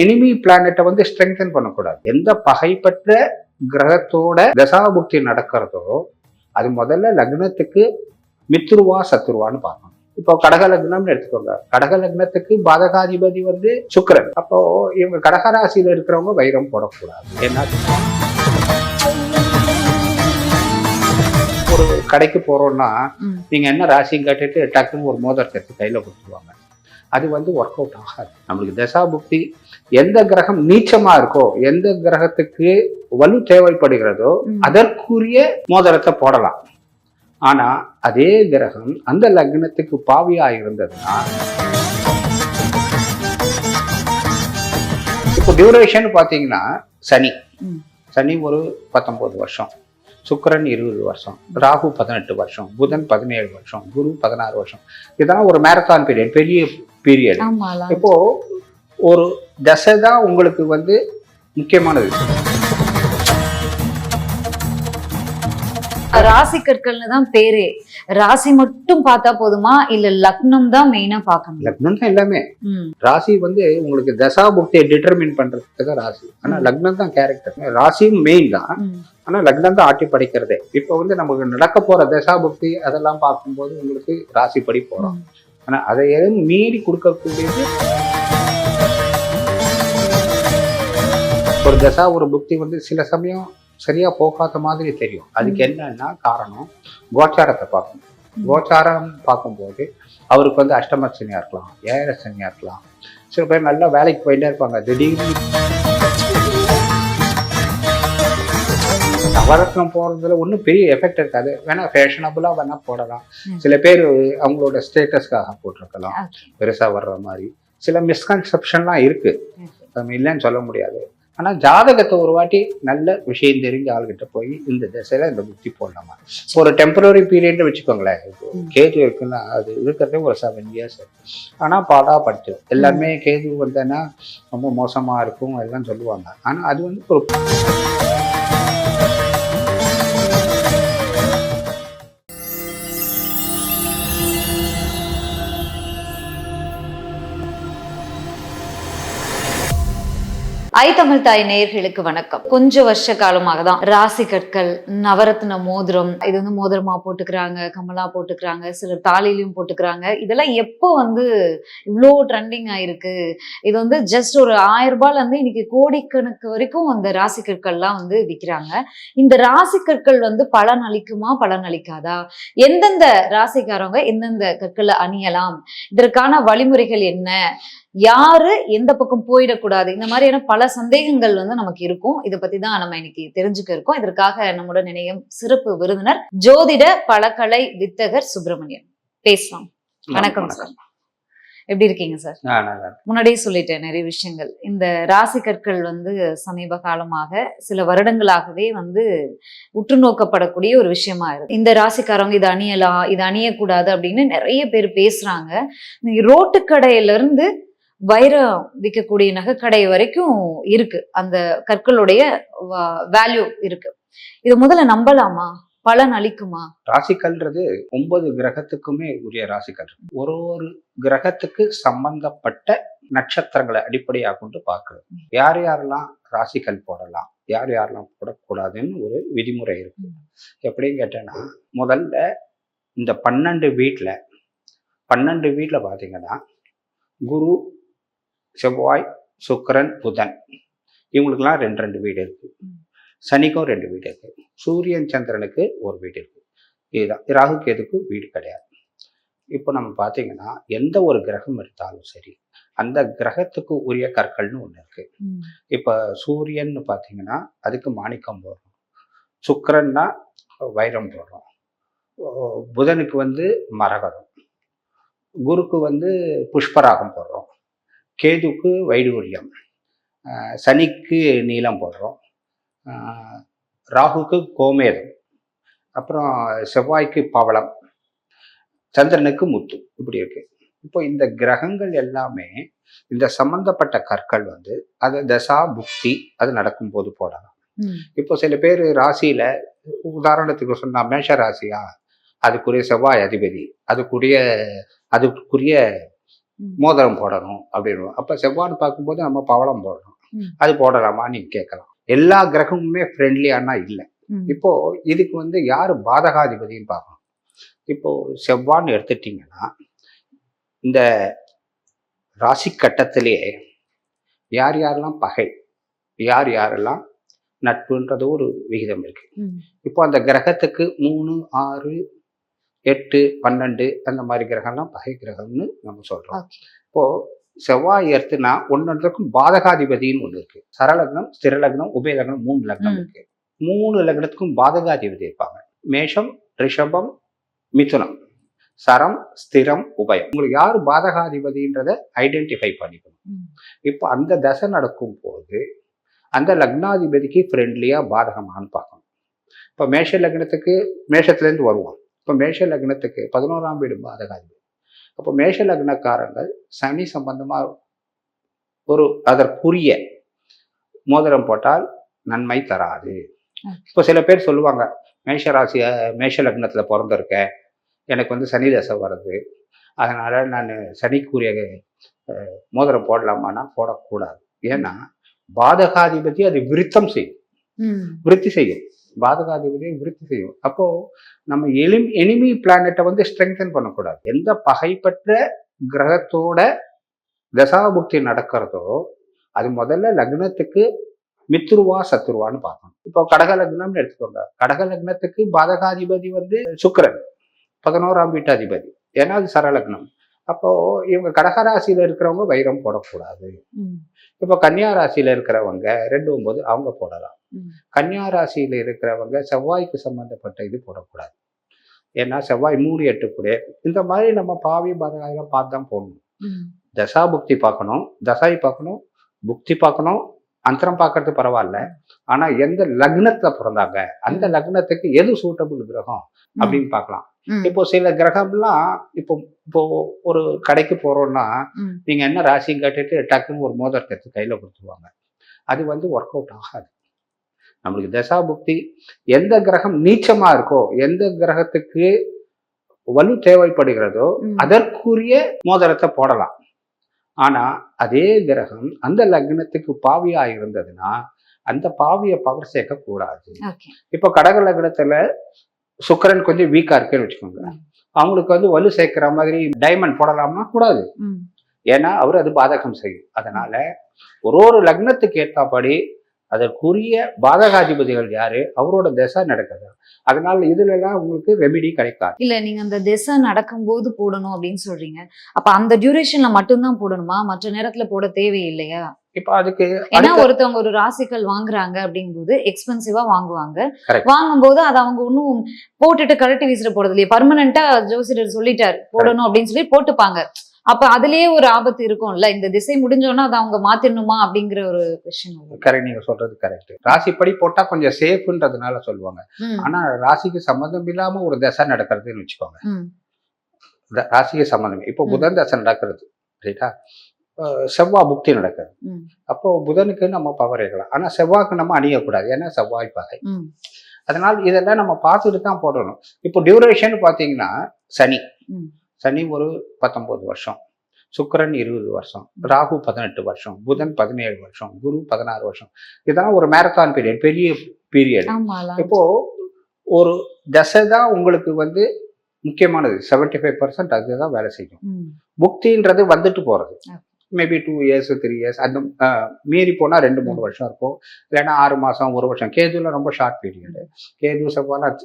Enemy பிளானட்டை வந்து strengthen பண்ணக்கூடாது. எந்த பகைப்பற்ற கிரகத்தோட தசாபுக்தி நடக்கிறதோ அது முதல்ல லக்னத்துக்கு மித்ருவா சத்ருவான்னு பார்க்கணும். இப்போ கடக லக்னம்னு எடுத்துக்கோங்க. கடக லக்னத்துக்கு பாதகாதிபதி வந்து சுக்கிரன். அப்போ இவங்க கடகராசியில இருக்கிறவங்க வைரம் போடக்கூடாது. ஏன்னா ஒரு கடைக்கு போறோம்னா. நீங்க என்ன ராசின்னு கேட்டுட்டு டக்குன்னு ஒரு மோதிரத்தை கையில கொடுத்துருவாங்க. அது வந்து ஒர்க் அவுட் ஆகாது. நம்மளுக்கு தசா புக்தி எந்த கிரகம் நீச்சமா இருக்கோ எந்த கிரகத்துக்கு வலு தேவைப்படுகிறதோ. அதற்குரிய மோதிரத்தை போடலாம். ஆனா அதே கிரகம் அந்த லக்னத்துக்கு பாவியா இருந்ததுன்னா இப்போ டியூரேஷன் பாத்தீங்கன்னா சனி. சனி ஒரு பத்தொன்பது வருஷம். சுக்கிரன் இருபது வருஷம். ராகு பதினெட்டு வருஷம். புதன் பதினேழு வருஷம். குரு பதினாறு வருஷம். இதெல்லாம் ஒரு மேரத்தான் பீரியட் பெரிய பீரியட் இப்போ ஒரு தசை தான் உங்களுக்கு வந்து முக்கியமானது. ராசி கற்கள்னு தான் பேரே. ராசி மட்டும் பார்த்தா போதுமா? இல்ல லக்னம் தான் மெயினா பார்க்கணும்? லக்னம் தான் எல்லாமே. ராசி வந்து உங்களுக்கு தசா புக்தியை டிட்டர்மின் பண்றதுக்கு தான் ராசி. ஆனா. லக்னம் தான் கேரக்டர் ராசியும் மெயின் தான். ஆனா லக்னம் தான் ஆட்டி படைக்கிறதே. இப்போ வந்து நமக்கு நடக்க போற தசா புக்தி அதெல்லாம் பார்க்கும்போது உங்களுக்கு ராசி படி போறோம். ம். ஆனா அதை எதுவும் மீறி கொடுக்கக்கூடியது ஒரு தசா ஒரு புக்தி வந்து சில சமயம் சரியா போகாத மாதிரி தெரியும் அதுக்கு என்னன்னா காரணம் கோச்சாரத்தை பார்க்கணும். கோச்சாரம் பார்க்கும்போது அவருக்கு வந்து அஷ்டம சனியா இருக்கலாம் ஏழரை சனியா இருக்கலாம் சில பேர் நல்லா வேலைக்கு போயிட்டே இருப்பாங்க திடீர்னு நவரத்னம் போடுறதுல ஒன்றும் பெரிய எஃபெக்ட் இருக்காது. வேணா ஃபேஷனபுளாக வேணா போடலாம். சில பேர் அவங்களோட ஸ்டேட்டஸ்க்காக போட்டிருக்கலாம். Okay. பெருசா வர்ற மாதிரி. சில மிஸ்கன்செப்ஷன்லாம் இருக்கு. Okay. நம்ம இல்லைன்னு சொல்ல முடியாது. ஆனா ஜாதகத்தை ஒரு வாட்டி நல்ல விஷயம் தெரிஞ்ச ஆள்கிட்ட போய் இந்த திசையில இந்த புத்தி போடலாமா? ஒரு டெம்பரரி பீரியட்னு வச்சுக்கோங்களேன். கேது இருக்குன்னா அது இருக்கிறதே ஒரு செவன் இயர்ஸ் ஆனா பாடா படிச்சு. எல்லாருமே கேது வந்தேன்னா ரொம்ப மோசமா இருக்கும் எல்லாம் சொல்லுவாங்க. ஆனா அது வந்து ஒரு ஐ தமிழ் தாய் நேயர்களுக்கு வணக்கம். கொஞ்ச வருஷ காலமாக தான் ராசி கற்கள் நவரத்ன மோதிரம் இது வந்து மோதிரமா போட்டுக்கிறாங்க கமலா போட்டுக்கிறாங்க சிலர் தாலிலையும் போட்டுக்கிறாங்க. இதெல்லாம் எப்போ வந்து இவ்வளோ ட்ரெண்டிங் ஆயிருக்கு? இது வந்து ஜஸ்ட் ஒரு ஆயிரம் ரூபாயில இருந்து இன்னைக்கு கோடிக்கணக்கு வரைக்கும் அந்த ராசி கற்கள்லாம் வந்து விற்கிறாங்க இந்த ராசி கற்கள் வந்து பலன் அளிக்குமா பலன் அளிக்காதா? எந்தெந்த ராசிக்காரவங்க எந்தெந்த கற்களை அணியலாம்? இதற்கான வழிமுறைகள் என்ன? யாரு எந்த பக்கம் போயிடக்கூடாது? இந்த மாதிரியான பல சந்தேகங்கள் வந்து நமக்கு இருக்கும். இதை பத்தி தான் நம்ம இன்னைக்கு தெரிஞ்சுக்க இருக்கோம். இதற்காக நம்முடன் இணையம் சிறப்பு விருந்தினர் ஜோதிட பழக்கலை வித்தகர் சுப்பிரமணியன். பேசலாம். வணக்கம் சார். எப்படி இருக்கீங்க சார். முன்னாடியே சொல்லிட்டேன் நிறைய விஷயங்கள். இந்த ராசி கற்கள் வந்து சமீப காலமாக சில வருடங்களாகவே வந்து உற்று நோக்கப்படக்கூடிய ஒரு விஷயமா இருக்கு. இந்த ராசிக்காரவங்க இதை அணியலாம் இது அணியக்கூடாது அப்படின்னு நிறைய பேர் பேசுறாங்க. ரோட்டு கடையில இருந்து வைரம் விற்கக்கூடிய நகைக்கடை வரைக்கும் இருக்கு. அந்த கற்களுடைய வேல்யூ இருக்கு. இது முதல்ல நம்பலாமா? பலன் அளிக்குமா? ராசிக்கல்ன்றது ஒன்பது கிரகத்துக்குமே உரிய ராசிக்கல். ஒரு ஒரு கிரகத்துக்கு சம்பந்தப்பட்ட நட்சத்திரங்களை அடிப்படையாக கொண்டு பார்க்குறது யார் யாரெல்லாம் ராசிக்கல் போடலாம்? யார் யாரெல்லாம் போடக்கூடாதுன்னு ஒரு விதிமுறை இருக்கு. எப்படின்னு கேட்டேன்னா முதல்ல இந்த பன்னெண்டு வீட்டில் பன்னெண்டு வீட்டில் பார்த்தீங்கன்னா குரு செவ்வாய் சுக்கிரன் புதன். இவங்களுக்கெல்லாம் ரெண்டு ரெண்டு வீடு இருக்கு. சனிக்கும் ரெண்டு வீடு இருக்கு. சூரியன் சந்திரனுக்கு ஒரு வீடு இருக்கு. இதுதான். ராகு கேதுக்கு வீடு கிடையாது. இப்போ நம்ம பார்த்தீங்கன்னா எந்த ஒரு கிரகம் எடுத்தாலும் சரி அந்த கிரகத்துக்கு உரிய கற்கள்னு ஒன்று இருக்கு. இப்போ சூரியன்னு பார்த்தீங்கன்னா அதுக்கு மாணிக்கம் போடுறோம். சுக்கிரன்னா வைரம் போடுறோம். புதனுக்கு வந்து மரகதம். குருக்கு வந்து புஷ்பராகம் போடுறோம். கேதுக்கு வைடூரியம் சனிக்கு நீலம் போடுறோம். ராகுக்கு கோமேதம். அப்புறம் செவ்வாய்க்கு பவளம். சந்திரனுக்கு முத்து. இப்படி இருக்கு. இப்போ இந்த கிரகங்கள் எல்லாமே இந்த சம்பந்தப்பட்ட கற்கள் வந்து அது தசா புக்தி அது நடக்கும்போது போடலாம். ம், இப்போ சில பேர் ராசியில உதாரணத்துக்கு சொன்னா மேஷ ராசியா? அதுக்குரிய செவ்வாய் அதிபதி. அதுக்குரிய அதுக்குரிய. மோதிரம் போடணும் அப்படின்னு அப்ப செவ்வான்னு பார்க்கும்போது நம்ம பவளம் போடணும். அது போடலாமா? நீங்க கேட்கலாம். எல்லா கிரகமுமே ஃப்ரெண்ட்லியானா இல்லை. இப்போ இதுக்கு வந்து யாரு பாதகாதிபதின்னு பார்க்கணும். இப்போ செவ்வான்னு எடுத்துட்டீங்கன்னா இந்த ராசி கட்டத்திலேயே யார் யாரெல்லாம் பகை யார் யாரெல்லாம் நட்புன்றது ஒரு விகிதம் இருக்கு. இப்போ அந்த கிரகத்துக்கு மூணு ஆறு எட்டு பன்னெண்டு அந்த மாதிரி கிரகம்லாம் பகை கிரகம்னு நம்ம சொல்றோம். Okay. இப்போ செவ்வாய் எடுத்துனா ஒன்னொன்றுக்கும் பாதகாதிபதின்னு ஒன்று இருக்கு. சரலக்னம் ஸ்திரலக்னம் உபயலக்னம் மூணு லக்னம். இருக்கு. மூணு லக்னத்துக்கும் பாதகாதிபதி இருப்பாங்க. மேஷம் ரிஷபம் மிதுனம். சரம் ஸ்திரம் உபயம். உங்களுக்கு யார் பாதகாதிபதின்றதை ஐடென்டிஃபை பண்ணிக்கணும். இப்போ அந்த தசை நடக்கும் போது அந்த லக்னாதிபதிக்கு ஃப்ரெண்ட்லியா பாதகமான்னு பார்க்கணும். இப்போ மேஷ லக்னத்துக்கு மேஷத்துலேருந்து வருவோம். இப்போ மேஷ லக்னத்துக்கு பதினோராம் வீடு பாதகாதிபதி. அப்போ மேஷ லக்னக்காரங்கள் சனி சம்பந்தமா ஒரு அதற்குரிய மோதிரம் போட்டால் நன்மை தராது. இப்போ சில பேர் சொல்லுவாங்க மேஷ ராசி மேஷ லக்னத்துல பிறந்திருக்க எனக்கு வந்து சனி தசை வருது. அதனால நான் சனிக்குரிய மோதிரம் போடலாமான்னா போடக்கூடாது. ஏன்னா பாதகாதிபதி அது விருத்தம் செய்யும். விருத்தி செய்யும். பாதகாதிபதியை விருத்தி செய்யும். அப்போ நம்ம எலிம் எனிமி பிளானட்டை வந்து ஸ்ட்ரெங்தன் பண்ணக்கூடாது. எந்த பகைப்பற்ற கிரகத்தோட தசாபுக்தி நடக்கிறதோ அது முதல்ல லக்னத்துக்கு மித்ருவா சத்ருவான்னு பார்க்கணும். இப்போ கடக லக்னம்னு எடுத்துக்கோங்க. கடக லக்னத்துக்கு பாதகாதிபதி வந்து சுக்கரன். பதினோராம் வீட்டாதிபதி. ஏன்னா அது சரலக்னம். அப்போ இவங்க கடகராசியில இருக்கிறவங்க வைரம் போடக்கூடாது. இப்போ கன்னியா ராசியில இருக்கிறவங்க ரெண்டு ஒன்பது அவங்க போடலாம். கன்னியா ராசியில இருக்கிறவங்க செவ்வாய்க்கு சம்பந்தப்பட்ட இது போடக்கூடாது ஏன்னா செவ்வாய் மூணு எட்டு கூட இந்த மாதிரி நம்ம பாவி பாதகாயெல்லாம் பார்த்து தான் போடணும். தசா புக்தி பார்க்கணும் தசாய் பார்க்கணும் புக்தி பார்க்கணும் அந்தரம் பார்க்கறது பரவாயில்ல ஆனா எந்த லக்னத்துல பிறந்தாங்க அந்த லக்னத்துக்கு எது சூட்டபிள் கிரகம் அப்படின்னு பார்க்கலாம். இப்போ சில கிரகம்லாம் இப்போ இப்போ ஒரு கடைக்கு போறோம்னா. நீங்க என்ன ராசின்னு கேட்டுட்டு டக்குன்னு ஒரு மோதிரத்தை எடுத்து கையில கொடுத்துருவாங்க அது வந்து ஒர்க் அவுட் ஆகாது நம்மளுக்கு தசா புக்தி எந்த கிரகம் நீச்சமா இருக்கோ எந்த கிரகத்துக்கு வலு தேவைப்படுகிறதோ. அதற்குரிய மோதிரத்தை போடலாம் ஆனா அதே கிரகம் அந்த லக்னத்துக்கு பாவியா இருந்ததுன்னா அந்த பாவிய பவர் சேர்க்க கூடாது. இப்போ கடக லக்னத்துல சுக்கிரன் கொஞ்சம் வீக்கா இருக்குன்னு வச்சுக்கோங்க. அவங்களுக்கு வந்து வலு சேர்க்கிற மாதிரி டைமண்ட் போடலாமா? கூடாது. ஏன்னா அவர் அது பாதகம் செய்யும். அதனால ஒரு ஒரு லக்னத்துக்கு ஏற்றபடி அதற்குரிய பாதகாதிபதிகள் யாரு? அவரோட தசை நடக்குது. அதனால இதுல எல்லாம் உங்களுக்கு ரெமிடி கிடைக்காது. இல்ல நீங்க அந்த திசை நடக்கும்போது போடணும் அப்படின்னு சொல்றீங்க. அப்ப அந்த டியூரேஷன்ல மட்டும்தான் போடணுமா? மற்ற நேரத்துல போட தேவையில்லையா? இப்போ அதுக்கு ஏன்னா ஒருத்தவங்க ஒரு ராசிக்கல் வாங்குறாங்க அப்படிங்கும்போது எக்ஸ்பென்சிவா வாங்குவாங்க. வாங்கும்போது அதை அவங்க ஒன்னும் போட்டுட்டு கழட்டி வீசிட்டு போறது இல்லையா. பர்மனண்டா ஜோசிடர் சொல்லிட்டாரு போடணும் அப்படின்னு சொல்லி போட்டுப்பாங்க. அப்ப அதுலயே ஒரு ஆபத்து இருக்கும்ல. இந்த திசை முடிஞ்சோன்னா அதை அவங்க மாத்திடணுமா அப்படிங்கிற ஒரு கொஸ்டின் கரெக்ட் நீங்க சொல்றது கரெக்ட் ராசிப்படி போட்டா கொஞ்சம் சேஃப்ன்றதுனால சொல்லுவாங்க. ஆனா ராசிக்கு சம்மந்தம் இல்லாம ஒரு தசை நடக்கிறதுன்னு வச்சுக்கோங்க. ராசிக்கு சம்மந்தம் இப்போ. புதன் தசை நடக்கிறது ரைட்டா செவ்வாய் புக்தி நடக்குது. அப்போ புதனுக்கு நம்ம பவர் இருக்கலாம். ஆனா செவ்வாய்க்கு நம்ம அணியக்கூடாது. ஏன்னா செவ்வாய் பகை. அதனால இதெல்லாம் நம்ம பார்த்துட்டு தான் போடணும். இப்போ டியூரேஷன் பார்த்தீங்கன்னா சனி. சனி ஒரு பத்தொன்பது வருஷம். சுக்கிரன் இருபது வருஷம். ராகு பதினெட்டு வருஷம். புதன் பதினேழு வருஷம். குரு பதினாறு வருஷம். இதெல்லாம் ஒரு மேரத்தான் பீரியட் பெரிய பீரியட் இப்போ ஒரு தசை தான் உங்களுக்கு வந்து முக்கியமானது. 75% ஃபைவ் பர்சன்ட் அதுதான் வேலை செய்யும். புக்தின்றது வந்துட்டு போறது. Maybe two years three years அந்த மீறி போனா ரெண்டு மூணு வருஷம் இருக்கும். இல்லைன்னா ஆறு மாசம் ஒரு வருஷம். கேதுல ரொம்ப ஷார்ட் பீரியட் கேது செவ்வாய்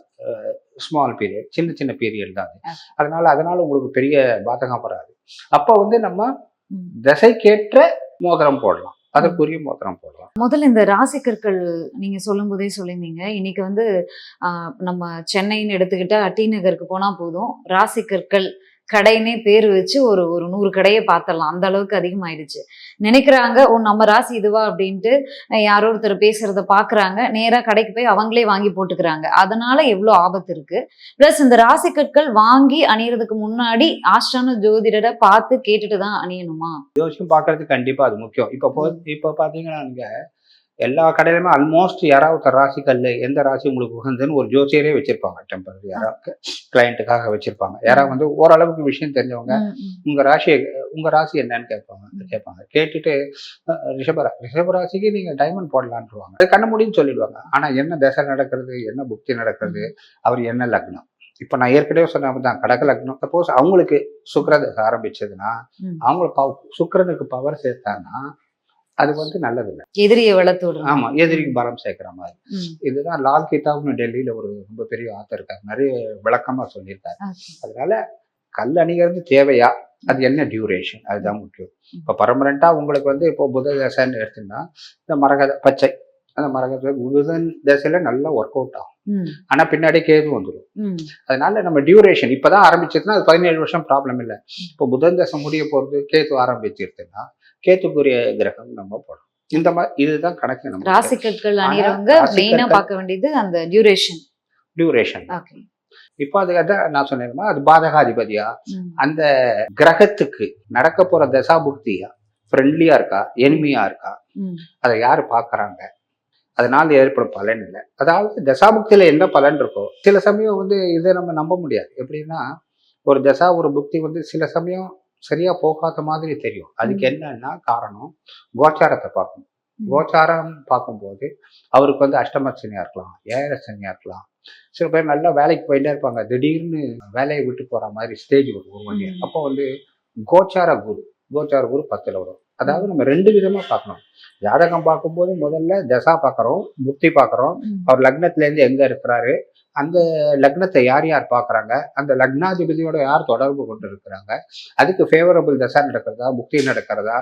ஸ்மால் பீரியட் சின்ன சின்ன பீரியட் தான் அது. அதனால அதனால உங்களுக்கு பெரிய பாதகம் வராது. அப்போ வந்து நம்ம. திசைக்கேற்ற மோதிரம் போடலாம். அதற்குரிய மோதிரம் போடலாம். முதல்ல இந்த ராசிக்கற்கள் நீங்க சொல்லும் போதே சொல்லியிருந்தீங்க. இன்னைக்கு வந்து நம்ம சென்னைன்னு எடுத்துக்கிட்டா டி நகருக்கு போனா போதும். ராசிக்கற்கள் கடைன்னே பேர் வச்சு ஒரு ஒரு நூறு கடையை பார்த்துடலாம். அந்த அளவுக்கு அதிகமாயிடுச்சு. நினைக்கிறாங்க ஓ நம்ம ராசி இதுவா? அப்படின்ட்டு யாரோ ஒருத்தர் பேசுறத பாக்குறாங்க நேரா கடைக்கு போய் அவங்களே வாங்கி போட்டுக்கிறாங்க. அதனால எவ்வளவு ஆபத்து இருக்கு. பிளஸ் இந்த ராசிக்கற்கள் வாங்கி அணியறதுக்கு முன்னாடி ஆஸ்ட்ரான ஜோதிடரை பார்த்து கேட்டுட்டு தான் அணியணுமா? ஜோசியம் பார்க்கறது கண்டிப்பா அது முக்கியம். இப்போ இப்போ பாத்தீங்கன்னா நீங்க எல்லா கடையிலுமே ஆல்மோஸ்ட் யாராவது ஒரு ராசி கல் எந்த ராசி உங்களுக்கு உகந்ததுன்னு ஒரு ஜோசியரே வச்சிருப்பாங்க டெம்பரரி யாராவது கிளையண்ட்டுக்காக வச்சிருப்பாங்க. யாராவது வந்து ஓரளவுக்கு விஷயம் தெரிஞ்சவங்க. உங்க ராசி உங்க ராசி என்னன்னு கேட்பாங்க கேட்பாங்க. கேட்டுட்டு ரிஷபரா ரிஷபராசிக்கு நீங்க டைமண்ட் போடலான்ட்டுருவாங்க அது கண்ண முடின்னு சொல்லிடுவாங்க. ஆனா என்ன தசை நடக்கிறது என்ன புக்தி நடக்கிறது அவர் என்ன லக்னம்? இப்போ நான் ஏற்கனவே சொன்ன தான் கடக லக்னம். சப்போஸ் அவங்களுக்கு சுக்கிர தசை ஆரம்பிச்சதுன்னா. அவங்களுக்கு சுக்கிரனுக்கு பவர் சேர்த்தாங்கன்னா அது வந்து நல்லதில்லை. எதிரியை வளர்த்து விடுறோம் ஆமா எதிரிக்கு பலம் சேர்க்கிற மாதிரி. இதுதான் லால் கிதாப்னு டெல்லியில ஒரு ரொம்ப பெரிய ஆத்தர் இருக்காரு. நிறைய விளக்கமா சொல்லியிருக்காரு. அதனால கல் அணிகிறது தேவையா? அது என்ன டியூரேஷன் அதுதான் முக்கியம். இப்போ பர்மனண்டா உங்களுக்கு வந்து இப்போ புத தசைன்னு எடுத்தீங்கன்னா இந்த மரகத பச்சை அந்த மரகத புதன் தசையில நல்லா ஒர்க் அவுட் ஆகும். ஆனா பின்னாடி கேது வந்துடும். அதனால நம்ம டியூரேஷன் இப்பதான் ஆரம்பிச்சதுன்னா அது பதினேழு வருஷம் ப்ராப்ளம் இல்லை. இப்போ புதன் தசை முடிய போறது கேது ஆரம்பிச்சிருச்சுன்னா கேத்துக்குரிய கிரகம் நம்ம போடணும். இந்த மாதிரி இதுதான் கணக்கு நம்ம ராசி கற்கள் ஆனா, அணியறவங்க ராசி மெயினா கற்கள்- பார்க்க வேண்டியது அந்த டியூரேஷன் டியூரேஷன் ஓகே இப்போ அது அதான் நான் சொன்னேன் அது பாதகாதிபதியா? அந்த கிரகத்துக்கு நடக்க போற தசாபுக்தியா? ஃப்ரெண்ட்லியா இருக்கா? எனிமையா இருக்கா? அதை யாரு பார்க்கறாங்க? அதனால ஏற்படும் பலன் இல்லை. அதாவது தசாபுக்தியில என்ன பலன் இருக்கோ சில சமயம் வந்து இதை நம்ம நம்ப முடியாது. எப்படின்னா ஒரு தசா ஒரு புக்தி வந்து சில சமயம் சரியா போகாத மாதிரி தெரியும். அதுக்கு. என்னன்னா காரணம் கோச்சாரத்தை பார்க்கணும். கோச்சாரம் பார்க்கும்போது அவருக்கு வந்து அஷ்டம சனியா இருக்கலாம் ஏழரை சனியா இருக்கலாம். சில பேர் நல்லா வேலைக்கு போயிட்டே இருப்பாங்க. திடீர்னு வேலையை விட்டு போற மாதிரி ஸ்டேஜ் வரும் ஒரு வண்டி ம். அப்போ வந்து கோச்சார குரு கோச்சார குரு பத்துல வரும். அதாவது நம்ம ரெண்டு விதமா பார்க்கணும். ஜாதகம் பார்க்கும்போது முதல்ல தசா பார்க்கறோம் புக்தி பார்க்கறோம். அவர் லக்னத்துல இருந்து எங்க இருக்கிறாரு? அந்த லக்னத்தை யார் யார் பார்க்கறாங்க? அந்த லக்னாதிபதியோட யார் தொடர்பு கொண்டு இருக்கிறாங்க அதுக்கு ஃபேவரபிள் தசா நடக்கிறதா? புக்தி நடக்கிறதா?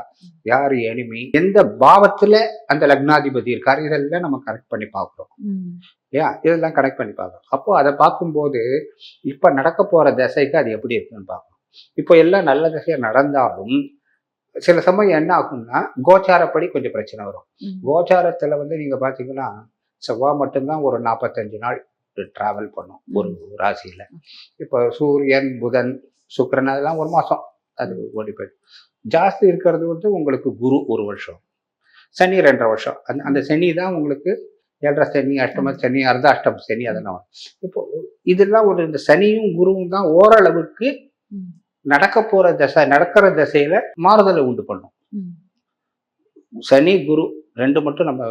யார் எனிமி எந்த பாவத்துல அந்த லக்னாதிபதி இருக்காரு? இதெல்லாம் நம்ம கரெக்ட் பண்ணி பார்க்குறோம். இல்லையா? இதெல்லாம் கனெக்ட் பண்ணி பார்க்கணும் அப்போ அதை பார்க்கும்போது இப்போ நடக்க போற திசைக்கு அது எப்படி இருக்குன்னு பார்க்கணும். இப்போ எல்லாம் நல்ல திசையா நடந்தாலும் சில சமயம் என்ன ஆகும்னா கோச்சாரப்படி கொஞ்சம் பிரச்சனை வரும். கோச்சாரத்துல வந்து நீங்க பாத்தீங்கன்னா செவ்வாய் மட்டும்தான் ஒரு நாற்பத்தஞ்சு நாள் டிராவல் பண்ணும் ஒரு ராசியில. இப்போ சூரியன் புதன் சுக்கிரன் அதெல்லாம் ஒரு மாசம் அது ஓடி போயிடும். ஜாஸ்தி இருக்கிறது வந்து உங்களுக்கு குரு ஒரு வருஷம் சனி ரெண்டரை வருஷம். அந்த அந்த சனி தான் உங்களுக்கு ஏழரை சனி அஷ்டம சனி அர்த்த அஷ்டம சனி அதெல்லாம் வரும். இப்போ இதெல்லாம் ஒரு இந்த சனியும் குருவும் தான் ஓரளவுக்கு நடக்க போற தசை நடக்கிற திசையில மாறுதலை உண்டு பண்ணும். சனி குரு ரெண்டு மட்டும் நம்ம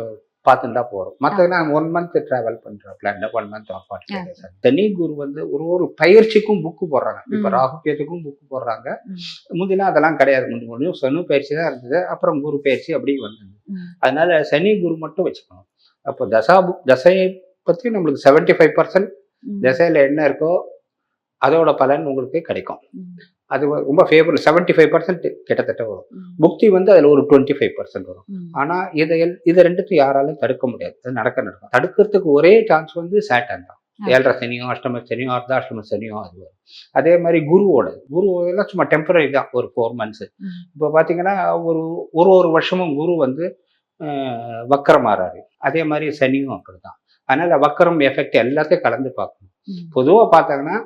பார்த்துட்டா போறோம். மற்றதெல்லாம் ஒன் மந்த் டிராவல் பண்ற பிளான் ஒன் மந்த் அப்பார்ட் சனி குரு வந்து ஒரு ஒரு பயிற்சிக்கும் புக்கு போடுறாங்க. இப்ப. ராகு கேத்துக்கும் புக்கு போடுறாங்க. முந்திலாம் அதெல்லாம் கிடையாது. முந்தி முடியும். சனு பயிற்சி தான் இருந்தது. அப்புறம் குரு பயிற்சி அப்படி வந்தது. அதனால சனி குரு மட்டும் வச்சுக்கணும். அப்போ தசா புக் தசையை பத்தி நம்மளுக்கு செவன்டி ஃபைவ் பர்சன்ட் திசையில என்ன இருக்கோ அதோட பலன் உங்களுக்கு கிடைக்கும். அது ரொம்ப ஃபேவர் செவன்டி ஃபைவ் பர்சன்ட் கிட்டத்தட்ட வரும். புக்தி வந்து அதுல ஒரு டுவெண்ட்டி ஃபைவ் பர்சன்ட் வரும் ஆனா இதை எல்- இதை ரெண்டுத்தையும் யாராலும் தடுக்க முடியாது. அது நடக்க நடக்கும். தடுக்கிறதுக்கு ஒரே சான்ஸ் வந்து சேட்டன் தான். ஏழரை சனியோ அஷ்டம சனியோ அர்த்தாஷ்டம சனியோ அது வரும். அதே மாதிரி குருவோட குரு எல்லாம் சும்மா டெம்பரரி தான் ஒரு ஃபோர் மந்த்ஸ் இப்போ பார்த்தீங்கன்னா ஒரு ஒரு ஒரு வருஷமும் குரு வந்து அஹ், வக்கரம் மாறாரு அதே மாதிரி சனியும் அப்படிதான் அதனால வக்கரம் எஃபெக்ட் எல்லாத்தையும் கலந்து பார்க்கணும். பொதுவா பார்த்தாங்கன்னா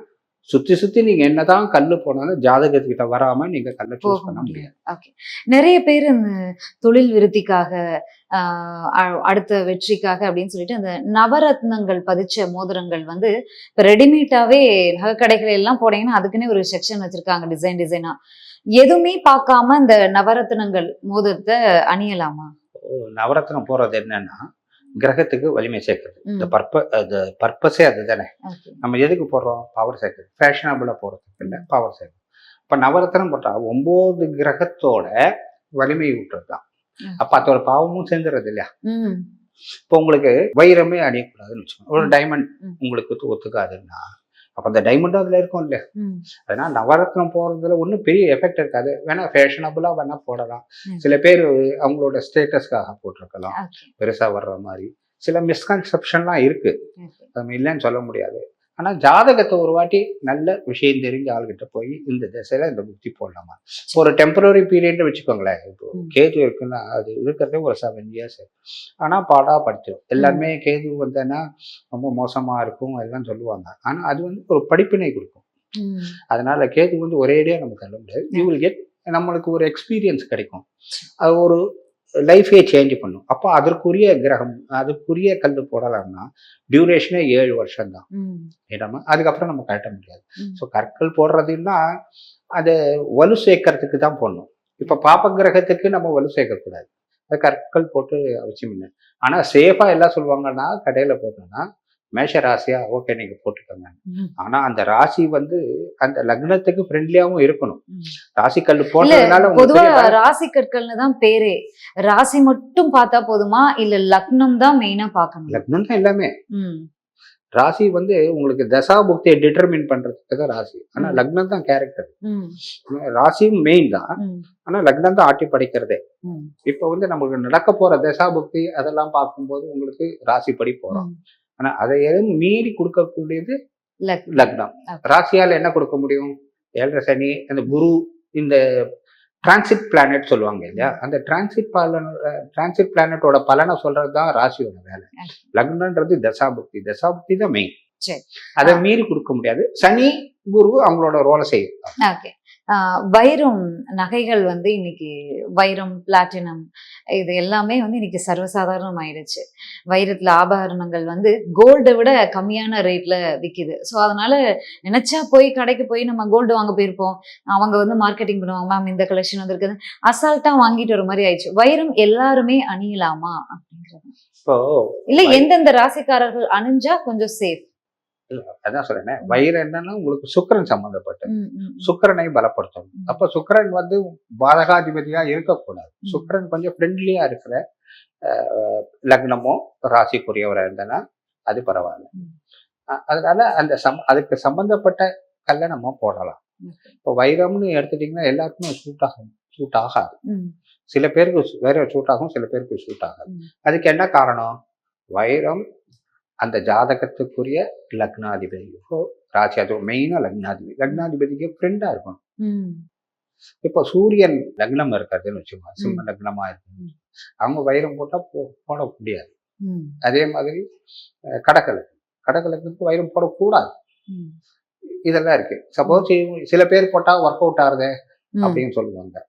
சுத்தி சுத்தி நீங்க என்னதான் கல்லு போனாலும் ஜாதகத்துக்கிட்ட வராம நீங்க கல்லை சூஸ் பண்ண முடியாது. ஓகே நிறைய பேர் இந்த தொழில் விருத்திக்காக அடுத்த வெற்றிக்காக அப்படின்னு சொல்லிட்டு அந்த நவரத்னங்கள் பதிச்ச மோதிரங்கள் வந்து இப்போ ரெடிமேடாவே நகைக்கடைகள் எல்லாம் போனீங்கன்னா அதுக்குன்னே ஒரு செக்ஷன் வச்சிருக்காங்க டிசைன் டிசைனா எதுவுமே பார்க்காம இந்த நவரத்னங்கள் மோதிரத்தை அணியலாமா? நவரத்னம் போறது என்னன்னா கிரகத்துக்கு வலிமை சேர்க்குறது. இந்த பர்ப அது பர்பஸே அதுதானே Okay. நம்ம எதுக்கு போடுறோம் பவர் சேர்க்குறது ஃபேஷனபிளாக போடுறதுக்கு இல்லை பவர் சேர்க்குறது இப்போ நவரத்னம் போட்டா ஒன்பது கிரகத்தோட வலிமை விட்டுறது தான். அப்போ அதோட பாவமும் சேர்ந்துறது இல்லையா இப்போ உங்களுக்கு வைரமே அணியக்கூடாதுன்னு வச்சுக்கோங்க ஒரு. டைமண்ட். உங்களுக்கு ஒத்து- ஒத்துக்காதுன்னா அப்போ அந்த டைமண்டும் அதில் இருக்கும் இல்லையா அதனால நவரத்னம் போடுறதுல ஒன்றும் பெரிய எஃபெக்ட் இருக்காது. வேணா ஃபேஷனபுளாக வேணா போடலாம். சில பேர் அவங்களோட ஸ்டேட்டஸ்க்காக போட்டிருக்கலாம். ஓகே பெருசா வர்ற மாதிரி. சில மிஸ்கன்செப்ஷன்லாம் இருக்கு. ஓகே நம்ம இல்லைன்னு சொல்ல முடியாது. ஆனா ஜாதகத்தை ஒரு வாட்டி நல்ல விஷயம் தெரிஞ்ச ஆள்கிட்ட போய் இந்த திசையில இந்த புக்தி போடலாமா? ஒரு டெம்பரரி பீரியட்னு வச்சுக்கோங்களேன். இப்போ. கேது இருக்குன்னா அது இருக்கிறதே ஒரு செவன் இயர்ஸ் ஆனா பாடா படிச்சிடும் எல்லாருமே கேது வந்தேன்னா ரொம்ப மோசமா இருக்கும் எல்லாம் சொல்லுவாங்க. ஆனா அது வந்து ஒரு படிப்பினை கொடுக்கும். அதனால கேது வந்து ஒரேடியா நம்ம தள்ள முடியாது. யூ வில் கெட் நம்மளுக்கு ஒரு எக்ஸ்பீரியன்ஸ் கிடைக்கும். அது ஒரு லைஃபே சேஞ்ச் பண்ணும். அப்போ அதற்குரிய கிரகம் அதுக்குரிய கல் போடலாம்னா டியூரேஷனே ஏழு வருஷம் தான் ம், இடமா அதுக்கப்புறம் நம்ம கட்ட முடியாது. ஸோ கற்கள் போடுறதுன்னா அது வலு சேர்க்கறதுக்கு தான் போடணும். இப்போ பாப்ப கிரகத்துக்கு நம்ம வலு சேர்க்கக்கூடாது. அது கற்கள் போட்டு அவசியம் இல்லை. ஆனால் சேஃபாக எல்லாம் சொல்லுவாங்கன்னா கடையில் போட்டோம்னா மேஷ ராசியா? ஓகே நீங்கள் போட்டுக்கோங்க. ம். ஆனால் அந்த ராசி வந்து அந்த லக்னத்துக்கு ஃப்ரெண்ட்லியாகவும் இருக்கணும். ராசி கல் போட்டதுனால உங்களுக்கு பொதுவா பெரிய பலன் ராசி கற்கள்னு தான் பேரே. ராசி மட்டும் பார்த்தா போதுமா? இல்ல லக்னம் தான் மெயினா பார்க்கணும்? லக்னம் தான் எல்லாமே. ராசி வந்து உங்களுக்கு தசா புக்தியை டிட்டர்மின் பண்றதுக்கு தான் ராசி. ஆனா. லக்னம் தான் கேரக்டர் ராசியும் மெயின் தான். ஆனா லக்னம் தான் ஆட்டி படைக்கிறதே. இப்போ வந்து நமக்கு நடக்க போற தசா புக்தி அதெல்லாம் பார்க்கும்போது உங்களுக்கு ராசிப்படி போறோம். ம். ஆனா அதை எதுவும் மீறி கொடுக்கக்கூடியது லக்னம். ராசியால என்ன கொடுக்க முடியும்? ஏழரை சனி அந்த குரு இந்த டிரான்சிட் பிளானட் சொல்லுவாங்க இல்லையா? அந்த டிரான்சிட் பலன் டிரான்சிட் பிளானட்டோட பலனை சொல்றது தான் ராசியோட வேலை. லக்னன்றது தசாபுக்தி. தசாபுக்தி தான் மெயின். அதை மீறி கொடுக்க முடியாது. சனி குரு அவங்களோட ரோலை செய்யும். வைரம் நகைகள் வந்து இன்னைக்கு வைரம் பிளாட்டினம் இது எல்லாமே வந்து இன்னைக்கு சர்வசாதாரணம் ஆயிடுச்சு வைரத்துல ஆபரணங்கள் வந்து கோல்டை விட கம்மியான ரேட்ல விக்குது. ஸோ அதனால நினைச்சா போய் கடைக்கு போய் நம்ம கோல்டு வாங்க போயிருப்போம். அவங்க வந்து மார்க்கெட்டிங் பண்ணுவாங்க மேம் இந்த கலெக்ஷன் வந்திருக்குது. அசால்ட்டா வாங்கிட்டு ஒரு மாதிரி ஆயிடுச்சு. வைரம் எல்லாருமே அணியலாமா அப்படிங்கிறது. இப்போ இல்ல எந்தெந்த ராசிக்காரர்கள் அணிஞ்சா கொஞ்சம் சேஃப் அதான் சொல்றேன் வயிறு என்னன்னா உங்களுக்கு சுக்கிரன் சம்பந்தப்பட்டது. சுக்கிரனை பலப்படுத்தணும். அப்ப சுக்கிரன் வந்து பாதகாதிபதியா இருக்கக்கூடாது. சுக்கிரன் கொஞ்சம் ஃப்ரெண்ட்லியா இருக்கிற லக்னமோ ராசிக்குரியவரா இருந்தனா அது பரவாயில்ல. அதனால அந்த சம் அதுக்கு சம்பந்தப்பட்ட கல்லை நம்ம போடலாம். இப்போ வைரம்னு எடுத்துட்டீங்கன்னா எல்லாருக்குமே சூட் ஆகும் சூட் ஆகாது. சில பேருக்கு வேற சூட் ஆகும் சில பேருக்கு சூட் ஆகாது. அதுக்கு என்ன காரணம்? வைரம் அந்த ஜாதகத்துக்குரிய லக்னாதிபதி. இப்போ ராசி அது மெயினா லக்னாதிபதி. லக்னாதிபதிக்கு ஃப்ரெண்டா இருக்கணும். இப்போ சூரியன் லக்னம் இருக்கிறதுன்னு வச்சுக்கோங்க. சிம்ம லக்னமா இருக்கு அவங்க வைரம் போட்டா போ- போட முடியாது அதே மாதிரி அஹ், கடகலக்கு கடகலக்கு வைரம் போடக்கூடாது. இதெல்லாம் இருக்கு. சப்போஸ் சில பேர் போட்டா ஒர்க் அவுட் ஆகுது அப்படின்னு சொல்லுவாங்க.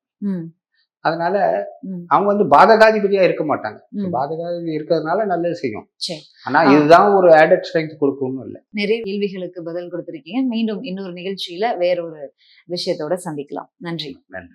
அதனால அவங்க வந்து பாதகாதிபதியா இருக்க மாட்டாங்க. பாதகாதிபதி இருக்கிறதுனால நல்லது செய்யும். சரி. ஆனா. இதுதான் ஒரு ஆடட் ஸ்ட்ரென்த் கொடுக்கணும் இல்லை. நிறைய கேள்விகளுக்கு பதில் கொடுத்திருக்கீங்க. மீண்டும் இன்னொரு நிகழ்ச்சியில வேறொரு விஷயத்தோட சந்திக்கலாம். நன்றி. நன்றி.